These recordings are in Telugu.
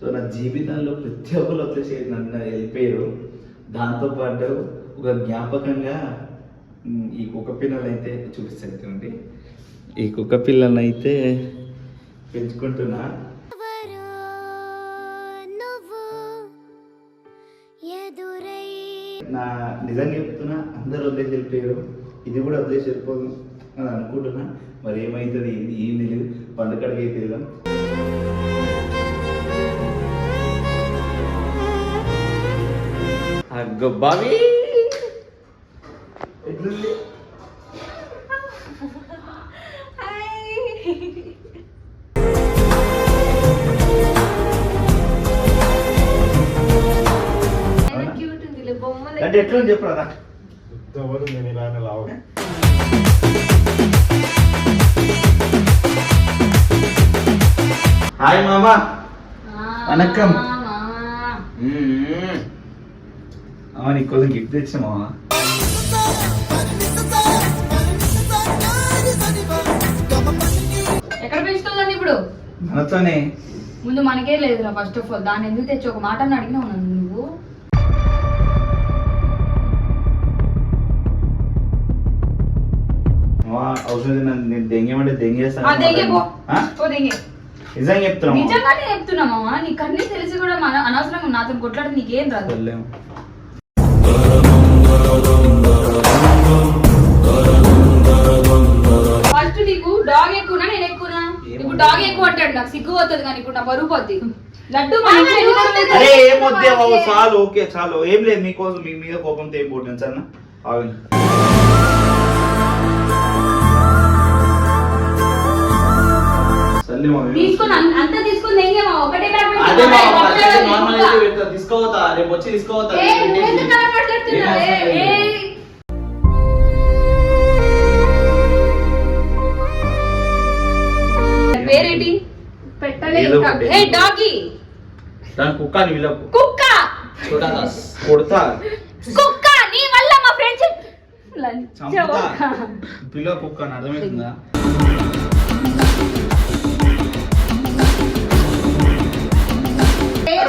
సో నా జీవితంలో ప్రతి ఒక్కరు వచ్చేసి నన్ను వెళ్ళిపోయారు. దాంతోపాటు ఒక జ్ఞాపకంగా ఈ కుక్క పిల్లలు అయితే చూపిస్తానండి ఈ కుక్క పిల్లల్ని అయితే పెంచుకుంటున్నా నా నిజంగా చెప్తున్నా అందరు వదిలేసి వెళ్ళిపోయారు ఇది కూడా వదిలేసి వెళ్ళిపోదు అని అనుకుంటున్నా. మరి ఏమవుతుంది ఇది ఏం తెలియదు పండుగడికి అయితే వెళ్దాం అగ్గో బావి. ఎట్లుంది? అవునా? క్యూట్ ఉంది బొమ్మలు అంటే ఎట్లుంది చెప్పరా ఎవరు నేను ఇలానే లావు హాయ్ మామా. ఆ, అమ్మ నీకోసం గిఫ్ట్ తెచ్చిన మామా ఎక్కడ పెంచుతుందండి ఇప్పుడు? మనతోనే ముందు మనకే లేదురా ఫస్ట్ ఆఫ్ ఆల్ దాన్ని ఎందుకు తెచ్చి ఒక మాట అని అడిగినావు నన్ను నువ్వు. అవసరం నేను దెంగేమంటే దెంగేస్తాను నిజంగా చెప్తున్నా. నిజంగానే చెప్తున్నా మామ? నీకు అన్ని తెలిసి కూడా మన అనవసరంగా నాతో కొట్లాడి నీకేం రాదు. ఫస్ట్ నీకు డాగ్ ఎక్కువనా నేను ఎక్కువనా. ఇప్పుడు డాగ్ ఎక్కువ అంటాడు నాకు సిగ్గు పోతుంది కానీ ఇప్పుడు నా బరువు పోద్ది. లడ్డు? అరే ఏం వద్దే బాబు చాలు ఓకే చాలు. ఏం లేదు మీకోసం మీ మీద కోపంతో ఏం పోతుంది సార్ ఆగండి తీసుకొని అంతా తీసుకొని ఒకటే తీసుకోవతా రేపు వచ్చి తీసుకోవతా. పేరేంటి. ఏ డాగి. దాని కుక్క అని కుక్క. కొడతా. కుక్క నీ వల్ల మా ఫ్రెండ్షిప్ చంపుతా. పిల్ల కుక్క అని అర్థమవుతుందా?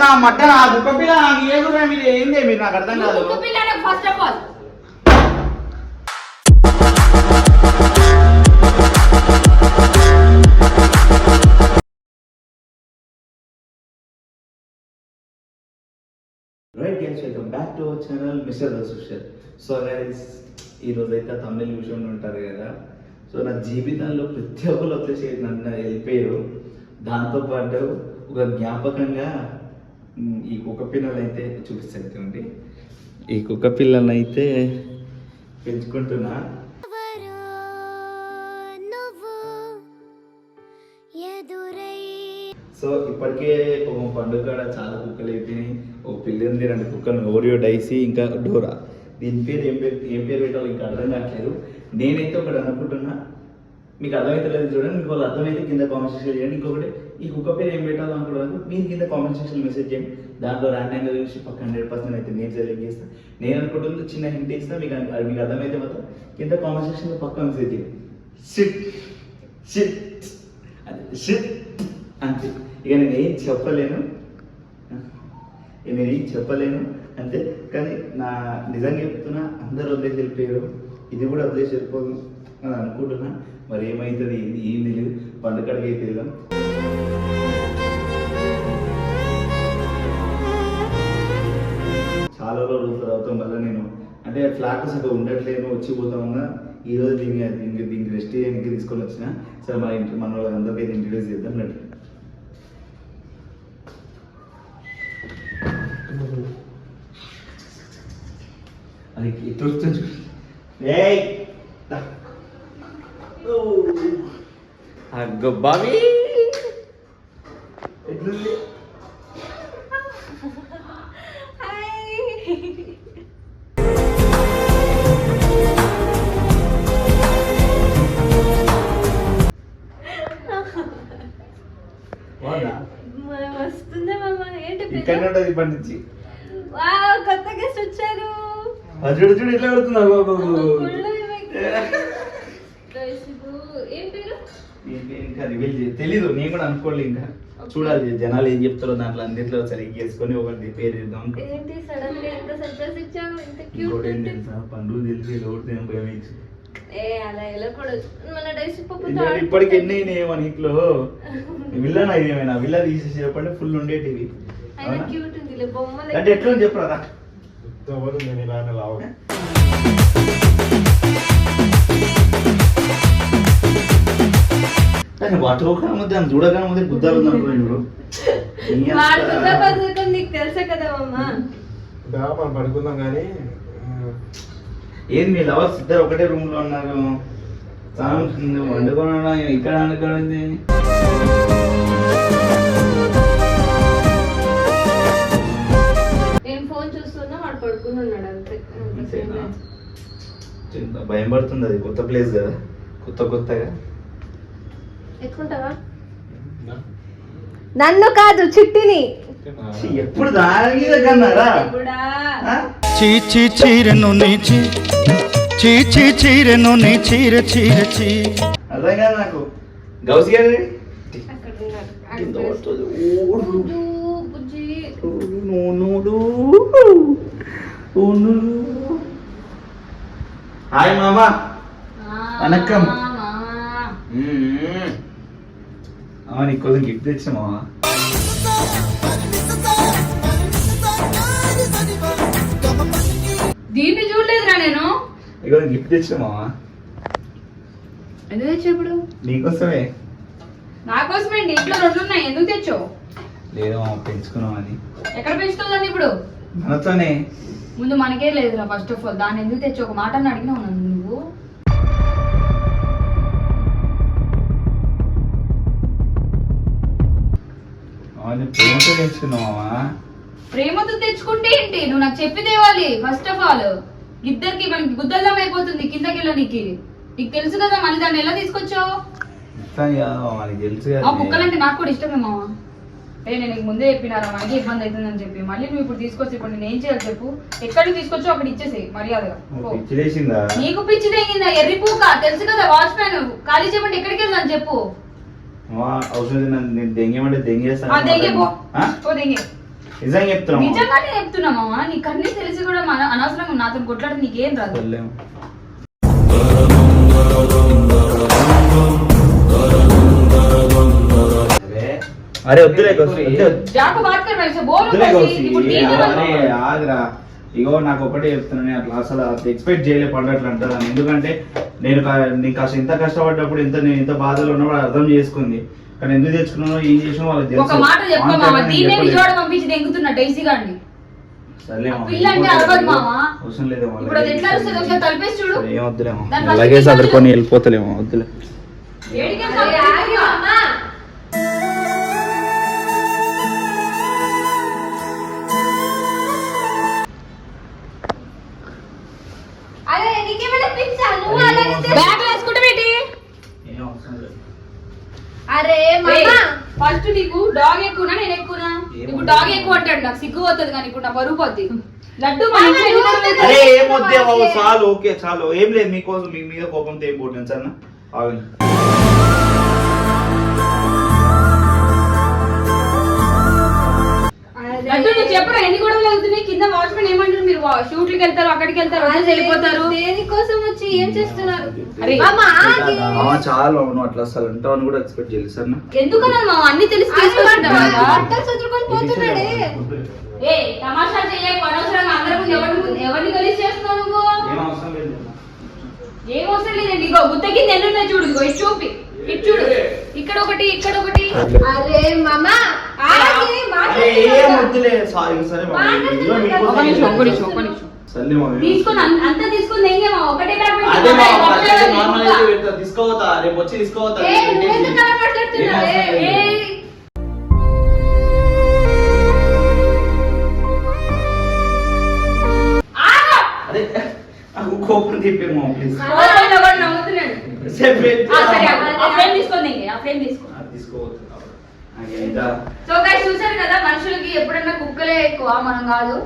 నా మటన్ ఆ కుక్క పిల్ల నాకు ఏ మీరు ఏంది మీరు? నాకు అర్థం కాదు. కుక్క పిల్ల first of all right guys welcome back to our channel mister asocial so guys ఈరోజు అయితే తమిళ విషయంలో ఉంటారు కదా. సో నా జీవితంలో ప్రతి ఒక్కరు వచ్చేసి నన్ను వెళ్ళిపోయారు దాంతోపాటు ఒక జ్ఞాపకంగా ఈ కుక్క పిల్లలు అయితే చూపిస్తానండి ఈ కుక్క పిల్లల్ని అయితే పెంచుకుంటున్నా సో ఇప్పటికే ఒక పండుగ కాడ చాలా కుక్కలు అయిపోయినాయి. ఒక పిల్లి ఉంది రెండు కుక్కలు ఓరియో డైసీ ఇంకా డోరా. దీని పేరు ఏం పేరు ఏం పేరు పెట్టాలో ఇంకా అర్థం కావట్లేదు. నేనైతే ఒకటి అనుకుంటున్నా మీకు అర్థమైతే లేదు చూడండి మీకు వాళ్ళు అర్థమైతే కింద కామెంట్ సెక్షన్ చేయండి. ఇంకొకటి ఈ కుక్క పేరు ఏం పెట్టాలో అనుకుంటున్నారు మీరు కింద కామెంట్ సెక్షన్ మెసేజ్ చేయండి. దాంట్లో ర్యాండమ్గా చూసి పక్క హండ్రెడ్ పర్సెంట్ అయితే నేను సెలెక్ట్ చేస్తాను నేను అనుకుంటుంది చిన్న హింట్ ఇస్తాను మీకు అది మీకు అర్థమైతే మాత్రం కింద కామెంట్ సెక్షన్లో పక్క మెసేజ్ చేయండి. షిట్ షిట్ అది షిట్ అంతే. ఇక నేను ఏం చెప్పలేను. ఇక నేను ఏం చెప్పలేను అంతే. కానీ నా నిజంగా చెప్తున్నా అందరూ వదిలేసి వెళ్ళిపోయారు. ఇది కూడా వదిలేసి వెళ్ళిపోదు. అని అనుకుంటున్నా. మరి ఏమవుతుంది ఏంది? ఏం తెలియదు పండుగడికి అయితే వెళ్దాం. చాలా రోజులు తర్వాత మళ్ళీ నేను. అంటే ఫ్లాట్ అసలు ఉండట్లేను వచ్చి పోతా ఉన్నా ఈ రోజు దీన్ని దీనికి దీనికి రెస్ట్ చేయడానికి తీసుకొని వచ్చిన. సరే మన ఇంటి మన వాళ్ళందరికీ ఇంట్రడ్యూస్ చేద్దాం. రండి. అది ఎట్లా వస్తుంది చూడు. ఏయ్ దా. ఓ. అగ్గో బావి ఎట్లుంది? బాగుందా? వస్తుందా మామ? ఏంటి ఇక్కడ గెస్ట్ వచ్చారు చూడు చూడు ఎట్లా పెడుతున్నా కుళ్ళు ఇవ్వకు. రైసుకు ఏం పేరు ఇంకా రివీల్ తెలీదు. నేను కూడా అనుకోలేదు ఇంకా. చూడాలి జనాలు ఏం చెప్తారో దాంట్లో అన్నింటిలో సరిగ్గా చేసుకొని ఒకటి రిపేర్ చేద్దాం. ఏంటి సడన్గా ఎంత సర్ప్రైజ్ ఇచ్చావు? ఇంత క్యూట్ ఇంకోటి ఏం తెలుసా? పండుగ తెలిసి లోటు నేను భయమించి ఏ అలా వెళ్ళకూడదు. మన డైసీ పప్పు ఇప్పటికి ఎన్ని అయినాయి మన ఇంట్లో. విల్లన్ ఏమైనా విల్ల తీసేసి చెప్పండి ఫుల్ ఉండేటివి. అయినా అవునా? క్యూట్ ఉంది. లే, బొమ్మలు అంటే ఎట్లా ఉంది చెప్పరా? ఇంతవరకు నేను ఇలానే లావు కానీ పట్టుకోకుండా ముందు దాన్ని చూడగానే ముందు బుద్ధాలు ఉందనుకున్నాను చూడు నీ వాడు అత్త- బుద్ధ పథకం నీకు తెలుసా కదా అమ్మ. దా మనం పడుకుందాం కానీ ఏంది మీ లవర్స్ ఇద్దరు ఒకటే రూమ్లో ఉన్నారు వండుకోవడం ఇక్కడ అనుకోండి నేను ఫోన్ చూస్తున్నా వాడు పడుకుని ఉన్నాడు అంతే అంతేనా? చిన్న భయం పడుతుంది అది కొత్త ప్లేస్ కదా కొత్త కొత్తగా. ఎక్కుంటావా నన్ను కాదు చిట్టిని. ఛీ, ఎప్పుడు దాని కన్నారా? కూడా చీచి చీరను నీచి. చీచి చీరను నీ చీర చీర చీ. అర్థం కాదు నాకు. గౌసి గారి అక్కడ ఉన్నాడు కింద అక్కడ పడుతుంది. ఓడు. బుజ్జు, బుజ్జి నూనుడు. ఊనుడు. హాయ్ మామా వణక్కం. మ్మ్. అమ్మా నీకు కోసం గిఫ్ట్ తెచ్చా మామా దీన్ని చూడలేదురా నేను. ఇక గిఫ్ట్ తెచ్చా మామా ఎందుకు తెచ్చావు ఇప్పుడు? నీకోసమే నా ఇంట్లో రెండు ఉన్నాయి ఎందుకు తెచ్చావు? లేదు పెంచుకున్నాం అని ఎక్కడ పెంచుతుందని ఇప్పుడు? మనతోనే. ముందు మనకే లేదురా ఫస్ట్ ఆఫ్ ఆల్ దాన్ని ఎందుకు తెచ్చి ఒక మాట అని అడిగినావు నన్ను నువ్వు. ప్రేమతో మామా ప్రేమతో తెచ్చుకుంటే ఏంటి? నువ్వు నాకు చెప్పి తేవాలి ఫస్ట్ ఆఫ్ ఆల్ ఇద్దరికి మనకి గుద్దల్లం అయిపోతుంది కిందకి నీకు తెలుసు కదా మళ్ళీ దాన్ని ఎలా తీసుకొచ్చావు? ఆ కుక్కలంటే నాకు కూడా ఇష్టమే ఏ నేను నీకు ముందే చెప్పినారా మనకి ఇబ్బంది అవుతుందని చెప్పి. మళ్ళీ నువ్వు ఇప్పుడు తీసుకొచ్చి ఇప్పుడు నేను ఏం చేయాలి చెప్పు? ఎక్కడికి తీసుకొచ్చో అక్కడ ఇచ్చేసి మర్యాదగా. నీకు పిచ్చి తెగిందా? ఎర్రి పూక తెలుసు కదా వాచ్మ్యాన్ ఖాళీ చెప్పండి ఎక్కడికి వెళ్దాం చెప్పు. అవసరం నేను దెంగేమంటే దెంగేస్తాను నిజంగా చెప్తున్నాం నిజంగానే చెప్తున్నా మామ. నీకు అన్ని తెలిసి కూడా మన అనవసరంగా నాతో కొట్లాడి నీకేం రాదు. అరే వద్దులే కౌసి. జాకు బాత్ కర్ మేరే సే బోల్ వద్దులే కౌసి. ఇప్పుడు ఏ, టీచర్ అరే, ఆగురా. ఇగో నాకు ఒకటే చెప్తున్నా నేను అట్లా అసలు ఎక్స్పెక్ట్ చేయలే పడ్డట్లు అంటాను ఎందుకంటే నేను నీకు కాస్త ఇంత కష్టపడ్డప్పుడు ఇంత నేను ఇంత బాధలు ఉన్నప్పుడు అర్థం చేసుకుంది. కానీ ఎందుకు తెచ్చుకున్నానో ఏం చేసినా వాళ్ళకి తెలుసు. ఒక మాట చెప్పు మామ మాట్లాడమని దీన్నే చెప్పలేదు. విజయవాడ పంపించి దెంగుతున్నా డైసీ గాడిని. సర్లే మామ, ఫస్ట్ నీకు డాగ్ ఎక్కువనా నేను ఎక్కువనా? ఇప్పుడు డాగ్ ఎక్కువ అంటాడు నాకు సిగ్గు పోతుంది కానీ ఇప్పుడు నా బరువు పోద్ది. లడ్డు? అరే ఏం వద్దే బాబు చాలు ఓకే చాలు. ఏం లేదు మీకోసం మీ మీద కోపంతో ఏం పోతుంది సార్ ఆగండి లడ్డు నువ్వు చెప్పరా ఎన్ని గొడవలు అవుతున్నాయి? కింద వాచ్మెన్ ఏమంటారు? మీరు షూట్లకి వెళ్తారు అక్కడికి వెళ్తారు వెళ్ళిపోతారు. దేనికోసం వచ్చి ఏం చేస్తున్నారు? అరే, మామ ఆగి. ఆ, చాలు అవును అట్లా అసలు ఉంటావని కూడా ఎక్స్పెక్ట్ చేయలేదు సార్ ఎందుకన్నా మా అన్ని తెలిసి పోతున్నాడే. ఏ తమాషా చేయకు అనవసరంగా అందరి ముందు ఎవరి ముందు ఎవరిని కలిసి చేస్తున్నావు నువ్వు? ఏం అవసరం లేదు ఏం అవసరం లేదండి. ఇగో గుత్త కింద ఎన్ని ఉన్నాయి చూడు ఇగో ఇటు చూపి. ఇటు చూడు. ఇక్కడ ఒకటి ఇక్కడ ఒకటి. అరే మామ ఏం మాట్లాడుతున్నా. వద్దులే సారీ సరే. తీసుకొని అంతా ఒకటే అదే ఒకటే నార్మల్ అయితే రేపు వచ్చి ఏ? ఏం నాకు కోపం తిప్పే మామ ప్లీజ్ ఎవరు ఎవరు నవ్వుతున్నాడు. సెపరేట్ ఆ, సరే ఆగు. ఆ ఫ్రేమ్ తీసుకొని ఎంగే, ఆ ఫ్రేమ్ తీసుకో తీసుకోవద్దు. సో గైస్ చూసారు కదా మనుషులకి ఎప్పుడన్నా కుక్కలే ఎక్కువ మనం కాదు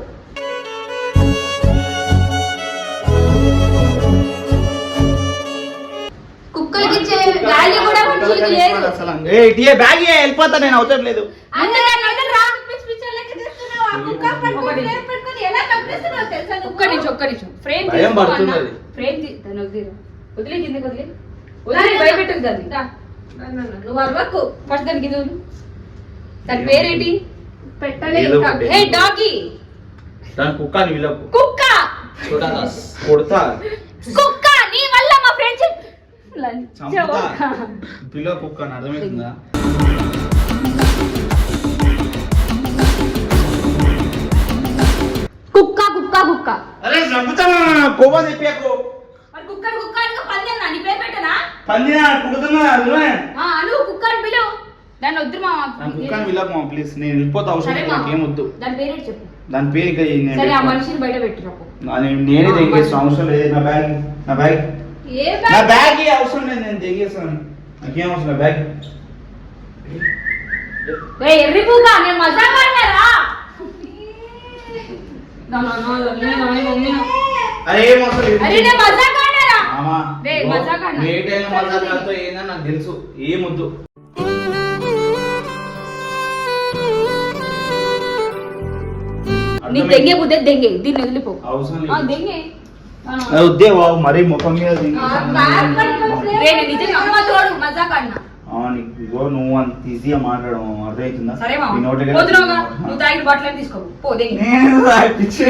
కుక్క కుక్కలకి ఇచ్చే వాల్యూ కూడా మనుషులకి లేదు అసలు ఏ ఇటే బ్యాగ్ ఇయ్యి, వెళ్ళిపోతా నేను అవసరం లేదు అందుకని వదలరా. పిచ్చి పిచ్చి వాళ్ళకి చేస్తున్నావు. ఆ కుక్క పట్టుకొని ప్లేట్ పెట్టుకొని ఎలా కనిపిస్తున్నావు తెలుసా నువ్వు? ఒక్క నిమిషం ఒక్క నిమిషం ఫ్రేమ్ భయం పడుతున్నది. ఫ్రేమ్ దాన్ని వదిలేరా వదిలే కిందకి వదిలే వదిలే భయపెట్టదు దాన్ని దా. నా, నా, నా. నువ్వు అరవకు ఫస్ట్ దానికి ఇది. దాని పేరేంటి? పెట్టలే ఏదో ఇంకా. ఒకటి. ఏ డాగి! దాని కుక్క అని కుక్క! కొడతా. కుక్క! నీ వల్ల మా ఫ్రెండ్షిప్ పిల్ల కుక్క అని అర్థమవుతుందా? కుక్క కుక్క కుక్క. అరే చంపుతా కోపం తెప్పాకు మరి కుక్క కుక్క అని నీ పేరు పెట్టనా? పందినా? కుడుతున్నా అను కుక్క అని పిలువు. దాన్ని వద్దు మా దాని కుక్క అని వీళ్ళకు ప్లీజ్ నేను వెళ్ళిపోతా అవసరం సరే లేదు, మా నాకేం వద్దు. దాని పేరేంటి చెప్పు. దాని పేరు ఇక నేను సరే ఆ పెట్టుకోను. మనిషిని బయట పెట్టినప్పు నా- నేను- నేనే తెగేస్తాను అవసరం లేదు నా బ్యాగ్ నా బ్యాగ్. ఏ నా బ్యాగ్? బ్యాగ్ ఏ అవసరం లేదు నేను తెగేస్తాను. నాకేం అవసరం లేదు బ్యాగ్. ఏ ఎర్రి నేను మజా పడినారా నా, నా, నా, నా, నా, నా, మమ్మీ నా. అరే ఏం అవసరం లేదు. అరే నేను మజా పడినారా మామా రే, మజాక్ అన్నా. ఏ టైంలో మజాక్ ఆడుతో ఏందని నాకు తెలుసు ఏమొద్దు నీకు దెంగే బుద్ధి దెంగే. దీన్ని వదిలిపో. దెంగే. ఆ. ఆ, వద్దే బాబు మరీ ముఖం మీద ఇగో నువ్వు అంత ఈజీగా మాట్లాడడం అర్థమవుతుందా సరే మామ. నీ నోటికి- పోతున్నావుగా నువ్వు తాగిన బాటిల్ తీసుకో. పిచ్చి?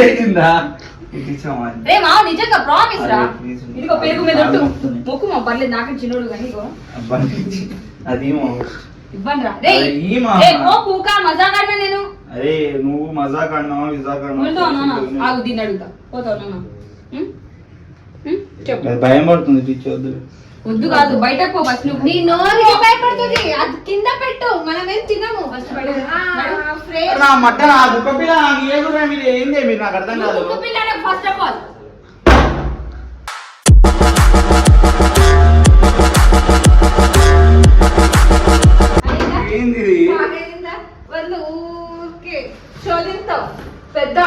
రే మావ నిజంగా ప్రామిస్ రా. ఇదిగో పెరుగు మీద. మొక్కు మా పర్లేదు నాకంటే చిన్నోడు కానీ ఇగో. ఇవ్వండి రా రే మజా నేను? అరే నువ్వు మజాక్ అన్నావా నాన్న అన్నావా ఆగు దీన్ని అడుగుతా. పోతావు? చెప్పు. భయం పడుతుంది పిచ్చి వద్దు. వద్దు కాదు బయటకు పో ఫస్ట్ నువ్వు. నీ నోరుకి భయపడుతుంది. అది కింద పెట్టు. మనమేం తినము? ఫస్ట్ బయట ఆ, ఫ్రేమ్ నా మట్టన ఆ కుక్క పిల్ల నాకు ఏ కూడా మీరు ఏంది మీరు నాకు అర్థం కాదు. కుక్క పిల్లనే ఫస్ట్ ఆఫ్ ఆల్ ఏంది ఇది? బాగైందా? వాళ్ళు శోధిస్తావు పెద్ద